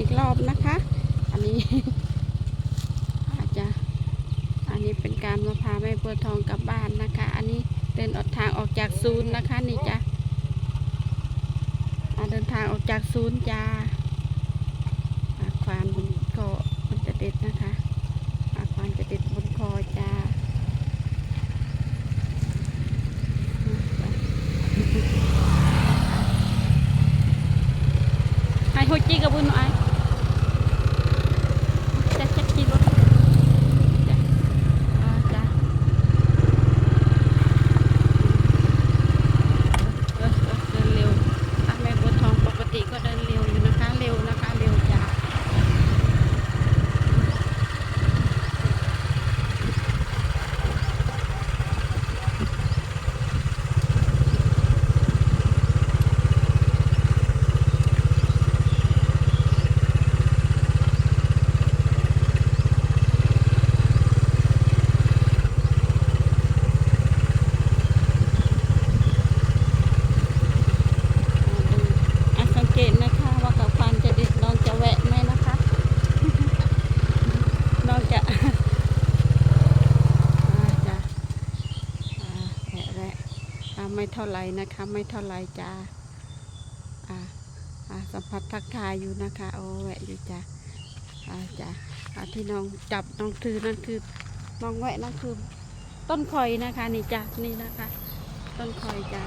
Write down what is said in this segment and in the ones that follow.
อีกรอบนะคะ อันนี้อาจจะอันนี้เป็นการมาพาแม่บัวทองกลับบ้านนะคะ อันนี้เดินออกทางออกจากศูนย์นะคะ นี่จ้ะอ่าเดินทางออกจากศูนย์จ้าอาควานบนคอมันจะเด็ดนะคะอาควานจะเด็ดบนคอจ้าอืมจ้ะ ai hôi chi cái bún nó ai chắc chắc chi luôn Dạ. À, dạ. เออเออเดินเร็วอะแม่บัวทองปกติก็เดินเร็วอยู่นะคะ เร็วนะคะ เร็วจ้า อะสังเกตนะคะว่ากับควานจะเด็ดน้องจะแวะไหมนะคะ น้องจะ อ่าจะอ่าแวะแวะอ่าไม่ เท่าไหรนะคะ ไม่เท่าไหรจ้าอ่าอ่าสัมผัสทักทายอยู่นะคะ โอ้แหวะอยู่จ้าอ่าจ้าอ่าที่น้องจับน้องถือนั่นคือน้องแหวะนั่นคือ ต้นคอยนะคะ นี่จ้านี่นะคะ ต้นคอยจ้า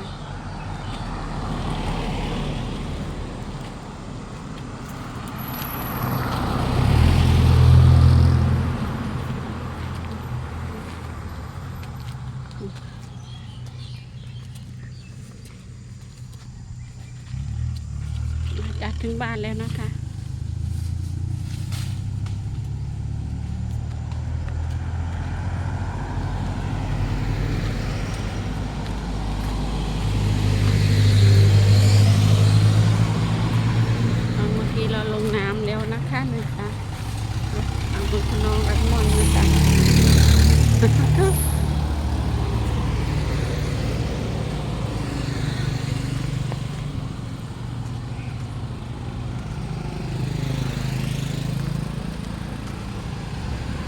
จะ ถึงบ้านแล้วนะคะ เอาเมื่อกี้เราลงน้ำแล้วนะคะนี่ค่ะเอาบุญน้องรักมอนนะจ๊ะ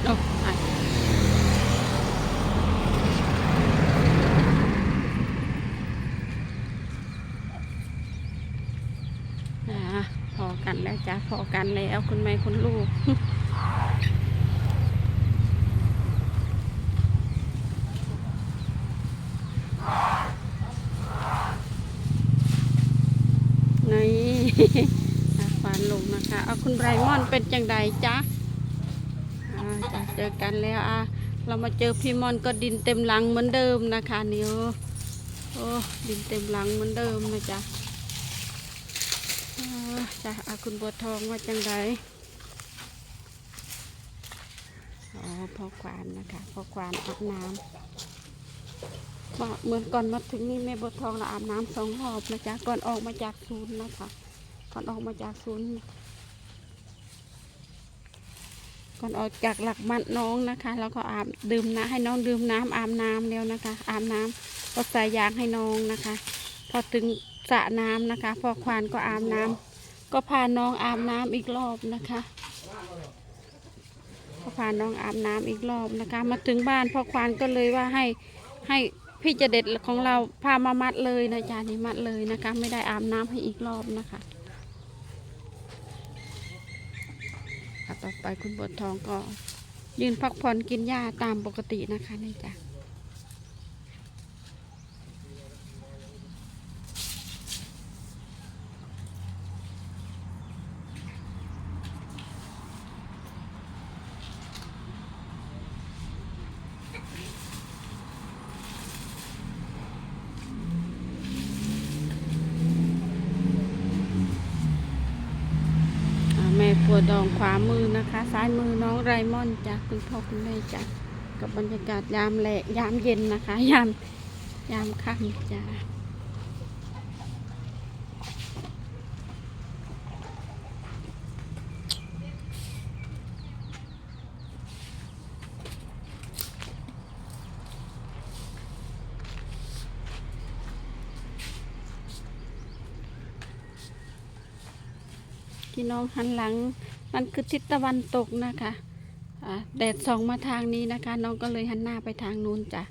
โอ้ยอ่าพอกันแล้วจ้ะพอ กันแล้วคุณแม่คุณลูก นี่ฟานลงนะคะ เอาคุณไรมอนเป็นจังใดจ๊ะจะเจอกันแล้วอะเรามาเจอพี่มอนก็ดินเต็มหลังเหมือนเดิมนะคะ นี่โอ้ดินเต็มหลังเหมือนเดิมนะจ๊ะ จ้ะอะคุณบัวทองว่าจังไดอ๋อพ่อควานนะคะพ่อควานอาบน้ำว่าเหมือนก่อนมาถึงนี่แม่บัวทองเราอาบน้ำสองรอบนะจ๊ะก่อนออกมาจากศูนย์นะคะก่อนออกมาจากศูนย์ก่อนออกจากหลักมัดน้องนะคะ แล้วก็อาบดื่มน้ำให้น้องดื่มน้ำอาบน้ำแล้วนะคะ อาบน้ำก็ใส่ยางให้น้องนะคะ พอถึงสระน้ำนะคะ พอควานก็อาบน้ำ ก็พาน้องอาบน้ำอีกรอบนะคะ ก็พาน้องอาบน้ำอีกรอบนะคะ มาถึงบ้านพ่อควานก็เลยว่าให้ให้พี่จะเด็ดของเราพามามัดเลยนะจ๊ะนี่มัดเลยนะคะ ไม่ได้อาบน้ำให้อีกรอบนะคะต่อไปคุณบททองก็ยืนพักผ่อนกินหญ้าตามปกตินะคะนี่จ้ะอ่าแม่ปัวดองขวามือนะคะ ซ้ายมือน้องไรมอนจ้ะคุณพ่อคุณแม่จ้ะกับบรรยากาศยามแหลกยามเย็นนะคะ ยามยามค่ำจ้ะพี่น้องหันหลัง มันคือทิศตะวันตกนะคะแดดส่องมาทางนี้นะคะ น้องก็เลยหันหน้าไปทางนู้นจ้ะ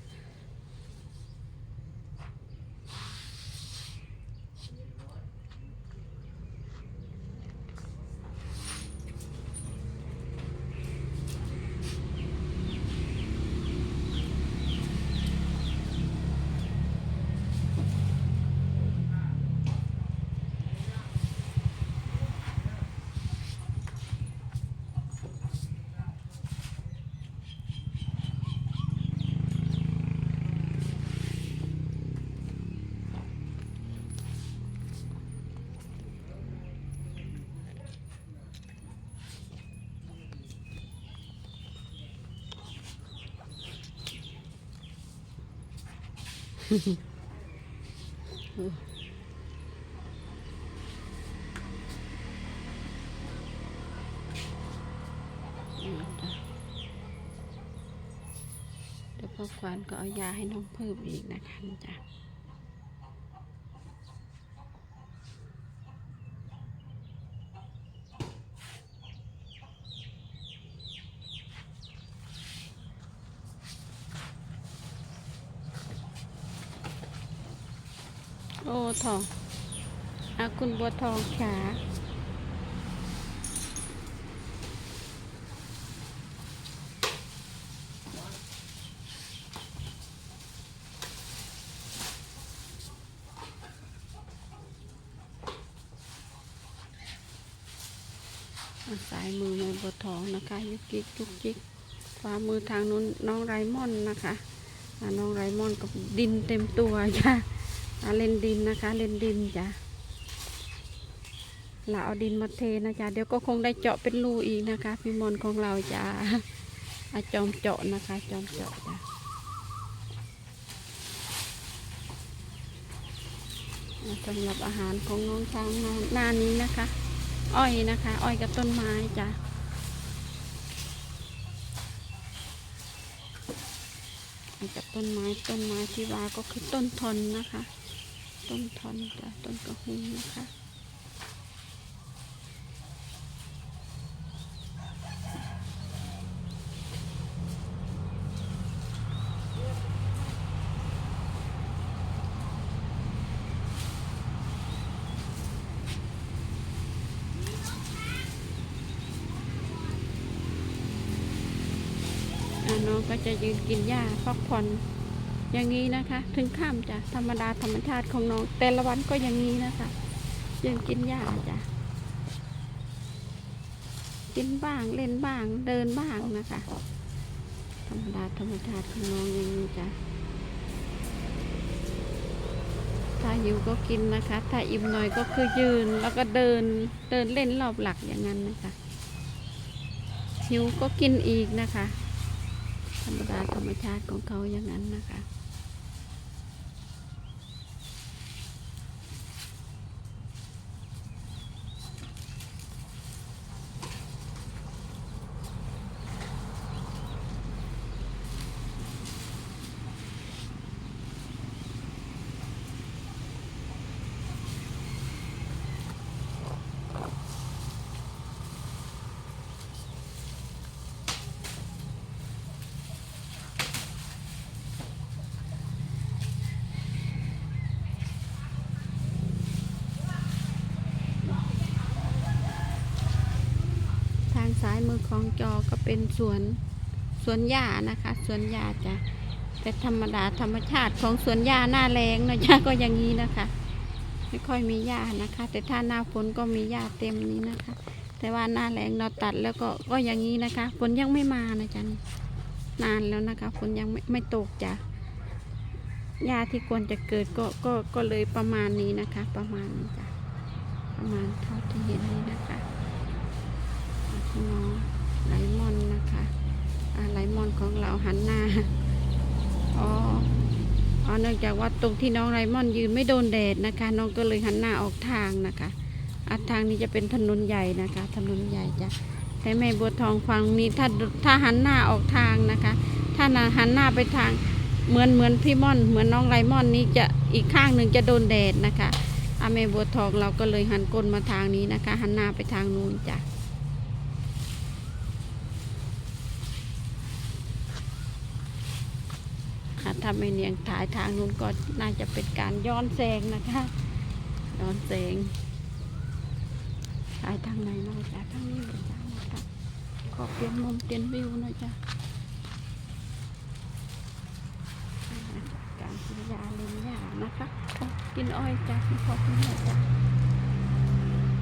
เดี๋ยวพ่อควานก็เอายาให้น้องเพิ่มอีกนะคะจ้ะ โอ้ทองอาคุณ บัวทองขาสายมือแม่บัวทองนะคะยุกยิกยุกยิกขวามือทางนู้นน้องไรมอนนะคะน้องไรมอนกับดินเต็มตัวจ้ะเล่นดินนะคะ เล่นดินจ้ะ เราเอาดินมาเทนะจ๊ะเดี๋ยวก็คงได้เจาะเป็นรูอีกนะคะ พี่มนของเราจะอาจอมเจาะนะคะ จอมเจาะจ้ะสำหรับอาหารของน้องช้างหน้านี้นะคะ อ้อยนะคะ อ้อยกับต้นไม้จ้ะอ้อยกับต้นไม้ต้นไม้ที่ว่าก็คือต้นทนนะคะ ต้นทนจ้ะต้นกระหุงนะคะ อ่า น้องก็จะยืนกินหญ้าพักผ่อนอย่างนี้นะคะ ถึงข้ามจ้ะธรรมดาธรรมชาติของน้อง แต่ละวันก็อย่างนี้นะคะยืนกินหญ้าจ้ะกินบ้างเล่นบ้างเดินบ้างนะคะ ธรรมดาธรรมชาติของน้องอย่างนี้จ้ะถ้าหิวก็กินนะคะ ถ้าอิ่มหน่อยก็คือยืนแล้วก็เดินเดินเล่นรอบหลักอย่างนั้นนะคะหิวก็กินอีกนะคะ ธรรมดาธรรมชาติของเขาอย่างนั้นนะคะ ทางซ้ายมืองจอก็เป็นสวนสวนหญ้านะคะสวนหญ้าจ้ะแต่ธรรมดาธรรมชาติของสวนหญ้าหน้าแรงนะจ๊ะก็อย่างนี้นะคะ ไม่ค่อยมีหญ้านะคะ แต่ถ้าหน้าฝนก็มีหญ้าเต็มนี้นะคะ แต่ว่าหน้าแรงเราตัดแล้วก็ก็อย่างนี้นะคะฝนยังไม่มานะจ๊ะนนานแล้วนะคะฝนยังไม่ไม่ตกจ้ะหญ้าที่ควรจะเกิดก็ก็ก็เลยประมาณนี้นะคะ ประมาณนี้จ้ะประมาณเท่าที่เห็นนี้นะคะพี่น้อง ไลมอนนะคะไลมอนของเราหันหน้าอ๋ออ๋อเนื่องจากว่าตรงที่น้องไลมอนยืนไม่โดนแดดนะคะ น้องก็เลยหันหน้าออกทางนะคะอาทางนี้จะเป็นถนนใหญ่นะคะ ถนนใหญ่จ้ะแต่แม่บัวทองฟังนี้ถ้าถ้าหันหน้าออกทางนะคะ ถ้าหันหน้าไปทางเหมือนเหมือนพี่ม่อน เหมือนน้องไลมอนนี้จะอีกข้างหนึ่งจะโดนแดดนะคะอาแม่บัวทองเราก็เลยหันก้นมาทางนี้นะคะ หันหน้าไปทางนู้นจ้ะ อะถ้าไม่เนียงถ่ายทางนู้นก็น่าจะเป็นการย้อนแสงนะคะย้อนแสงถ่ายทางไหนเนาะจ้ะทางนี้เหมือนกันนะคะขอเปลี่ยนมุมเปลี่ยนวิวหน่อยจ้ะการกินยาเล่นยานะคะกินอ้อยจ้ะคุณพ่อคุณแม่จ้ะ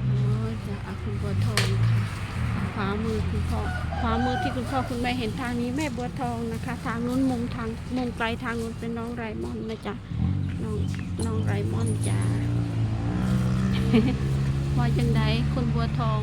โอ้ยจ้ะอาคุณบัวทองค่ะ ขวามือคุณพ่อขวามือที่คุณพ่อคุณแม่เห็นทางนี้แม่บัวทองนะคะ ทางนู้นมุมทางมุมไกลทางนู้นเป็นน้องไรมอนนะจ๊ะน้องน้องไรมอนจ้าว่าจังไดคุณบัวทอง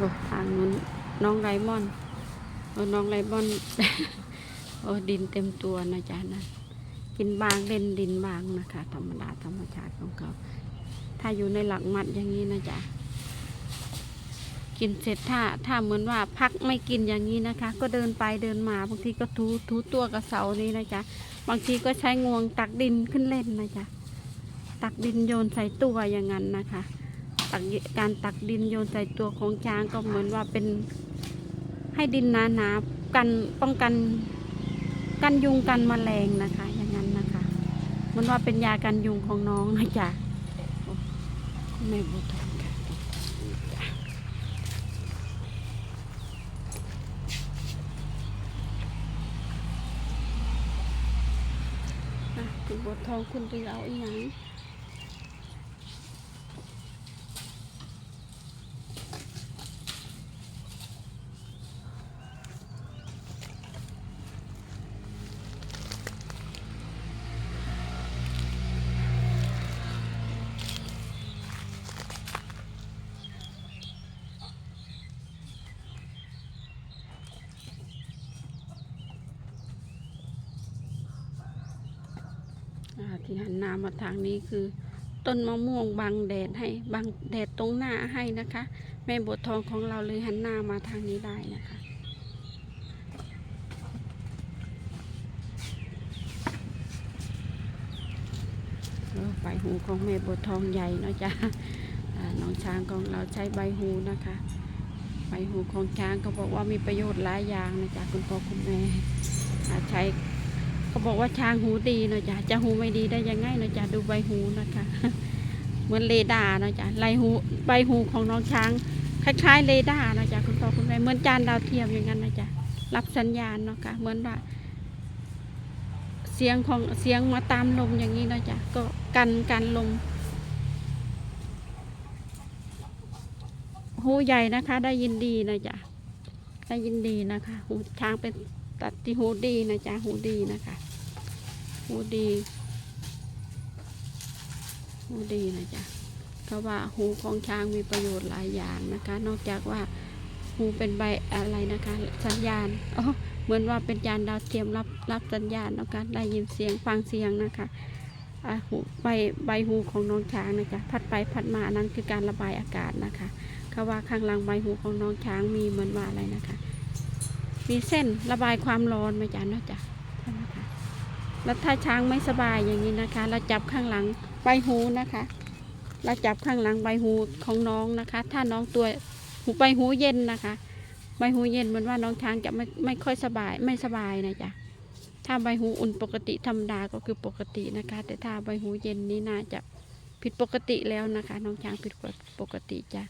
โอ้ทางนู้นน้องไรมอนโอ้น้องไรมอนโอ้ดินเต็มตัวนะจ๊ะนะกินบางเล่นดินบางนะคะ ธรรมดาธรรมชาติของเขา ถ้าอยู่ในหลักมัดอย่างนี้นะจ๊ะกินเสร็จถ้าถ้าเหมือนว่าพักไม่กินอย่างนี้นะคะ ก็เดินไปเดินมาบางทีก็ทูทูตัวกับเสานี้นะจ๊ะบางทีก็ใช้งวงตักดินขึ้นเล่นนะจ๊ะตักดินโยนใส่ตัวอย่างนั้นนะคะ ตักการตักดินโยนใส่ตัวของช้างก็เหมือนว่าเป็นให้ดินหนาๆกันป้องกันกันยุงกันแมลงนะคะ อย่างนั้นนะคะมันว่าเป็นยากันยุงของน้องนะจ๊ะโอ้แม่บุตรค่ะจ้ะอะคุณบัวทองคุณจะเอาอีหยัง อ่า ที่หันหน้ามาทางนี้คือ ต้นมะม่วงบังแดดให้บังแดดตรงหน้าให้นะคะ แม่บททองของเราเลยหันหน้ามาทางนี้ได้นะคะใบหูของแม่บททองใหญ่เนาะจ๊ะน้องช้างของเราใช้ใบหูนะคะใบหูของช้างเขาบอกว่ามีประโยชน์หลายอย่างนะจ๊ะคุณพ่อคุณแม่ใช้ เขาบอกว่าช้างหูดีเนาะจ๊ะจะหูไม่ดีได้ยังไงเนาะจ๊ะดูใบหูนะคะเหมือนเรดาร์เนาะจ๊ะใบหูใบหูของน้องช้าง คล้ายๆเรดาร์เนาะจ๊ะคุณพ่อคุณแม่เหมือนจานดาวเทียมอย่างนั้นเนาะจ๊ะรับสัญญาณเนาะค่ะเหมือนว่า เสียงของเสียงมาตามลมอย่างนี้เนาะจ๊ะก็กันกันลมหูใหญ่นะคะ ได้ยินดีนะจ๊ะได้ยินดีนะคะ หูช้างเป็นตัดที่หูดีนะจ๊ะหูดีนะคะ หูดีหูดีนะจ๊ะเพราะว่าหูของช้างมีประโยชน์หลายอย่างนะคะ นอกจากว่าหูเป็นใบอะไรนะคะ สัญญาณอ๋อเหมือนว่าเป็นจานดาวเทียมรับรับสัญญาณนะคะได้ยินเสียงฟังเสียงนะคะหูใบใบหูของน้องช้างนะจ๊ะพัดไปพัดมาอันนั้นคือการระบายอากาศนะคะเขาว่าข้างหลังใบหูของน้องช้างมีเหมือนว่าอะไรนะคะ มีเส้นระบายความร้อนไหมจ๊ะนาะจ๊ะใช่ไหมคะ แล้วถ้าช้างไม่สบายอย่างนี้นะคะ เราจับข้างหลังใบหูนะคะ เราจับข้างหลังใบหูของน้องนะคะ ถ้าน้องตัวหูใบหูเย็นนะคะใบหูเย็นเหมือนว่าน้องช้างจะไม่ไม่ค่อยสบายไม่สบายนะจ๊ะถ้าใบหูอุ่นปกติธรรมดาก็คือปกตินะคะ แต่ถ้าใบหูเย็นนี่น่าจะผิดปกติแล้วนะคะ น้องช้างผิดปกติจ้ะ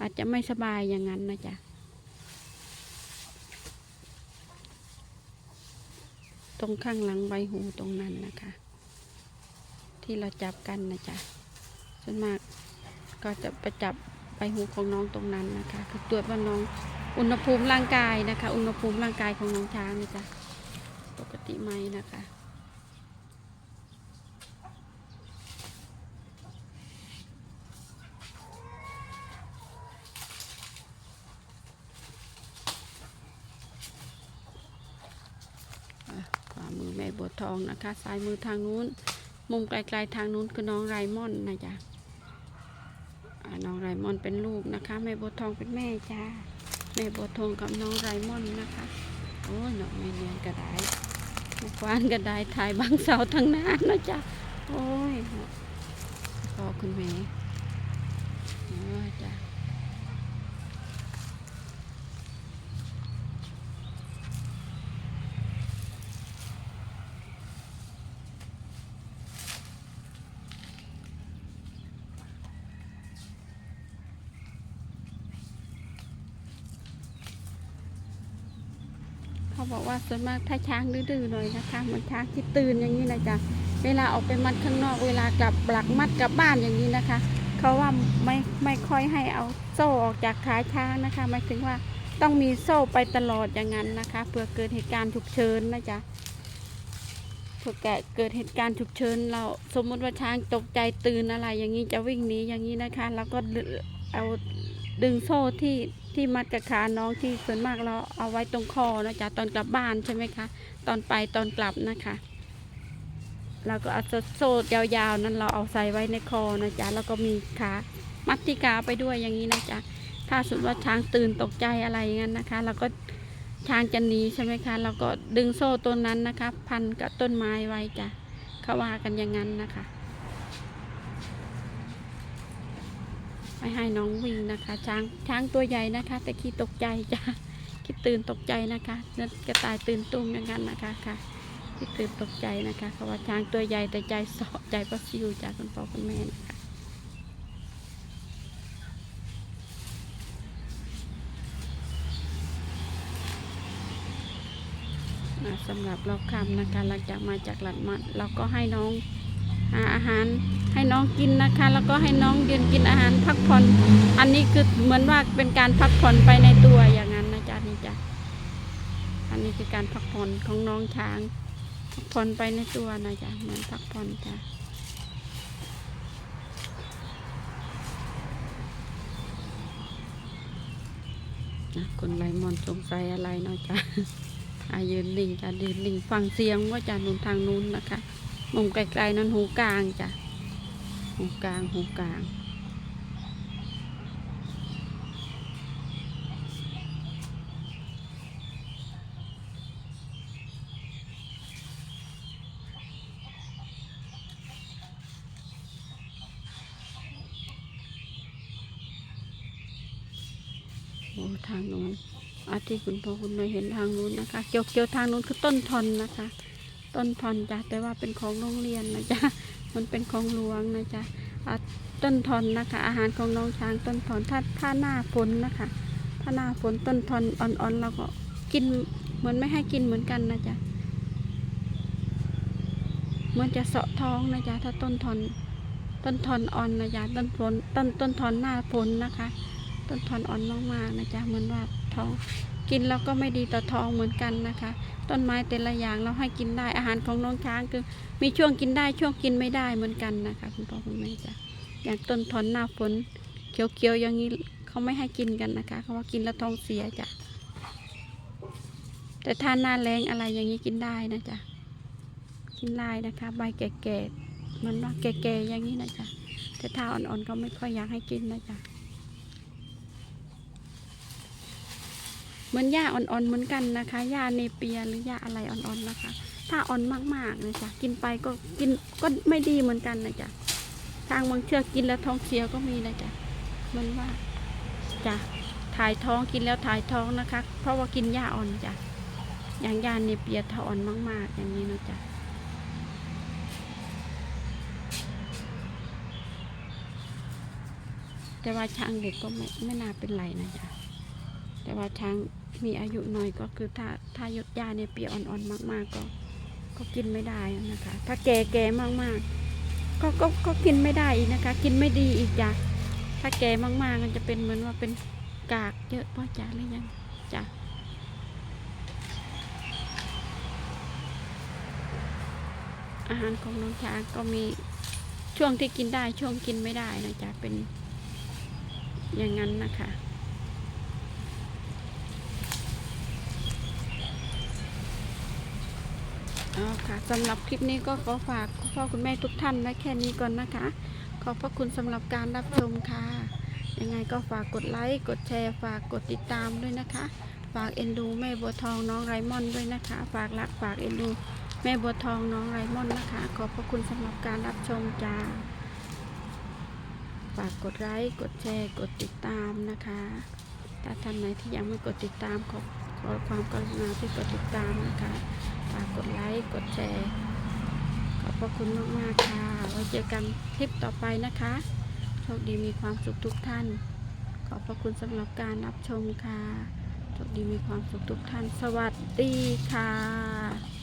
อาจจะไม่สบายอย่างนั้นนะจ๊ะ ตรงข้างหลังใบหูตรงนั้นนะคะ ที่เราจับกันนะจ๊ะส่วนมากก็จะไปจับใบหูของน้องตรงนั้นนะคะคือตรวจว่าน้องอุณหภูมิร่างกายนะคะ อุณหภูมิร่างกายของน้องช้างนะจ๊ะปกติไหมนะคะ ม่ บัวทองนะคะซ้ายมือทางนู้น มุมไกลๆทางนู้นคือน้องไรมอนนะจ๊ะน้องไรมอนเป็นลูกนะคะ แม่บัวทองเป็นแม่จ้าแม่บัวทองกับน้องไรมอนนะคะโอ้ยน้องแม่เนียนกระไดแม่ควานกระไดถ่ายบางเสาทั้งหน้านะจ๊ะโอ้ยพอคุณแม่โอ้ยจ้ะ เขา บอกว่าส่วนมากถ้าช้างดื้อๆหน่อยนะคะมือนช้างที่ตื่นอย่างนี้นะจ๊ะเวลาออกไปมัดข้างนอก เวลากลับหลักมัดกลับบ้านอย่างนี้นะคะเขาว่าไม่ไม่ค่อยให้เอาโซ่ออกจากขาช้างนะคะหมายถึงว่าต้องมีโซ่ไปตลอดอย่างนั้นนะคะเพื่อเกิดเหตุการณ์ฉุกเฉินนะจ๊ะเพื่อเกิดเหตุการณ์ฉุกเฉินเราสมมติว่าช้างตกใจตื่นอะไรอย่างนี้จะวิ่งหนีอย่างนี้นะคะ แล้วก็เอา ดึงโซ่ที่ที่มัดกับขาน้องที่ส่วนมากเราเอาไว้ตรงคอนะจ๊ะตอนกลับบ้านใช่ไหมคะ ตอนไปตอนกลับนะคะเราก็เอาโซ่ยาวๆนั้นเราเอาใส่ไว้ในคอนะจ๊ะแล้วก็มีขามัดที่ขาไปด้วยอย่างนี้นะจ๊ะถ้าสมมติว่าช้างตื่นตกใจอะไรงั้นนะคะเราก็ช้างจะหนีใช่ไหมคะเราก็ดึงโซ่ตัวนั้นนะคะ พันกับต้นไม้ไว้จ้ะเขาว่ากันอย่างนั้นนะคะ ไม่ให้น้องวิ่งนะคะ ช้างช้างตัวใหญ่นะคะ แต่ขี้ตกใจจ้ะขี้ตื่นตกใจนะคะนั่นกระต่ายตื่นตุ้มอย่างนั้นนะคะค่ะขี้ตื่นตกใจนะคะเพราะว่าช้างตัวใหญ่แต่ใจสาะใจประซิวจากคุณพ่อคุณแม่นะคะอะสำหรับเราคำนะคะหลังจากมาจากหลัดมัดเราก็ให้น้องหาอาหาร ให้น้องกินนะคะ แล้วก็ให้น้องยืนกินอาหารพักผ่อน อันนี้คือเหมือนว่าเป็นการพักผ่อนไปในตัวอย่างนั้นนะจ๊ะนี่จ้ะอันนี้คือการพักผ่อนของน้องช้างพักผ่อนไปในตัวนะจ๊ะเหมือนพักผ่อนจ้ะนะคนไรมอนสงสัยอะไรเนาะจ๊ะอายืนลิงจ้ะยืนลิงฟังเสียงว่าจะนุนทางนู้นนะคะ มุมไกลๆนั้นหูกลางจ้ะ หูกลางหูกลาง โอ้ทางนู้นอาที่คุณพ่อคุณแม่เห็นทางนู้นนะคะ เกี่ยวเกี่ยวทางนู้นคือต้นทอนนะคะ ต้นทอนจ้ะแต่ว่าเป็นของโรงเรียนนะจ๊ะ มันเป็นของหลวงนะจ๊ะต้นทอนนะคะ อาหารของน้องช้างต้นทอนถ้าถ้าหน้าฝนนะคะ ถ้าหน้าฝนต้นทอนอ่อนๆเราก็กินเหมือนไม่ให้กินเหมือนกันนะจ๊ะเหมือนจะเสาะท้องนะจ๊ะถ้าต้นทอนต้นทอนอ่อนนะจ๊ะต้นฝนต้นต้นทอนหน้าฝนนะคะ ต้นทอนอ่อนมากๆนะจ๊ะเหมือนว่าท้อง กินแล้วก็ไม่ดีต่อท้องเหมือนกันนะคะ ต้นไม้แต่ละอย่างเราให้กินได้อาหารของน้องช้างคือมีช่วงกินได้ช่วงกินไม่ได้เหมือนกันนะคะ คุณพ่อคุณแม่จ้ะอย่างต้นทอนหน้าฝนเขียวๆอย่างนี้เขาไม่ให้กินกันนะคะเขาว่ากินแล้วท้องเสียจ้ะแต่ถ้าหน้าแรงอะไรอย่างนี้กินได้นะจ๊ะกินได้นะคะ ใบแก่ๆมันว่าแก่ๆอย่างนี้นะจ๊ะแต่ถ้าอ่อนๆก็ไม่ค่อยอยากให้กินนะจ๊ะ เหมือนหญ้าอ่อนๆเหมือนกันนะคะหญ้าเนเปียหรือหญ้าอะไรอ่อนๆนะคะ ถ้าอ่อนมากๆนะจ๊ะกินไปก็กินก็ไม่ดีเหมือนกันนะจ๊ะทางบางเชือกกินแล้วท้องเสียก็มีนะจ๊ะมันว่าจ้ะถ่ายท้องกินแล้วถ่ายท้องนะคะ เพราะว่ากินหญ้าอ่อนจ้ะอย่างหญ้าเนเปียถ้าอ่อนมาก ๆ อย่างนี้นะจ๊ะแต่ว่าช้างเด็กก็ไม่ไม่น่าเป็นไรนะจ๊ะ แต่ว่าช้างมีอายุหน่อยก็คือถ้าถ้ายดยาเนี่ยเปียอ่อนๆมาก ๆ ก็ก็กินไม่ได้นะคะ ถ้าแก่แก่มากๆก็ก็ก็กินไม่ได้อีกนะคะ กินไม่ดีอีกจ้ะถ้าแก่มากๆมันจะเป็นเหมือนว่าเป็นกากเยอะพ่อจ๋าหรือยังจ้ะอาหารของน้องช้างก็มีช่วงที่กินได้ช่วงกินไม่ได้นะจ๊ะเป็นอย่างนั้นนะคะ เอาค่ะสำหรับคลิปนี้ก็ขอฝากคุณพ่อคุณแม่ทุกท่านไว้แค่นี้ก่อนนะคะ ขอบพระคุณสำหรับการรับชมค่ะ ยังไงก็ฝากกดไลค์กดแชร์ฝากกดติดตามด้วยนะคะ ฝากเอ็นดูแม่บัวทองน้องไรมอนด้วยนะคะ ฝากรักฝากเอ็นดูแม่บัวทองน้องไรมอนนะคะ ขอบพระคุณสำหรับการรับชมจ้า ฝากกดไลค์กดแชร์กดติดตามนะคะถ้าท่านไหนที่ยังไม่กดติดตามขอขอความกรุณาที่กดติดตามนะคะากกดไลค์ กดแชร์ ขอบพระคุณมากๆค่ะ ไว้เจอกันคลิปต่อไปนะคะ โชคดีมีความสุขทุกท่าน ขอบพระคุณสำหรับการรับชมค่ะ โชคดีมีความสุขทุกท่าน สวัสดีค่ะ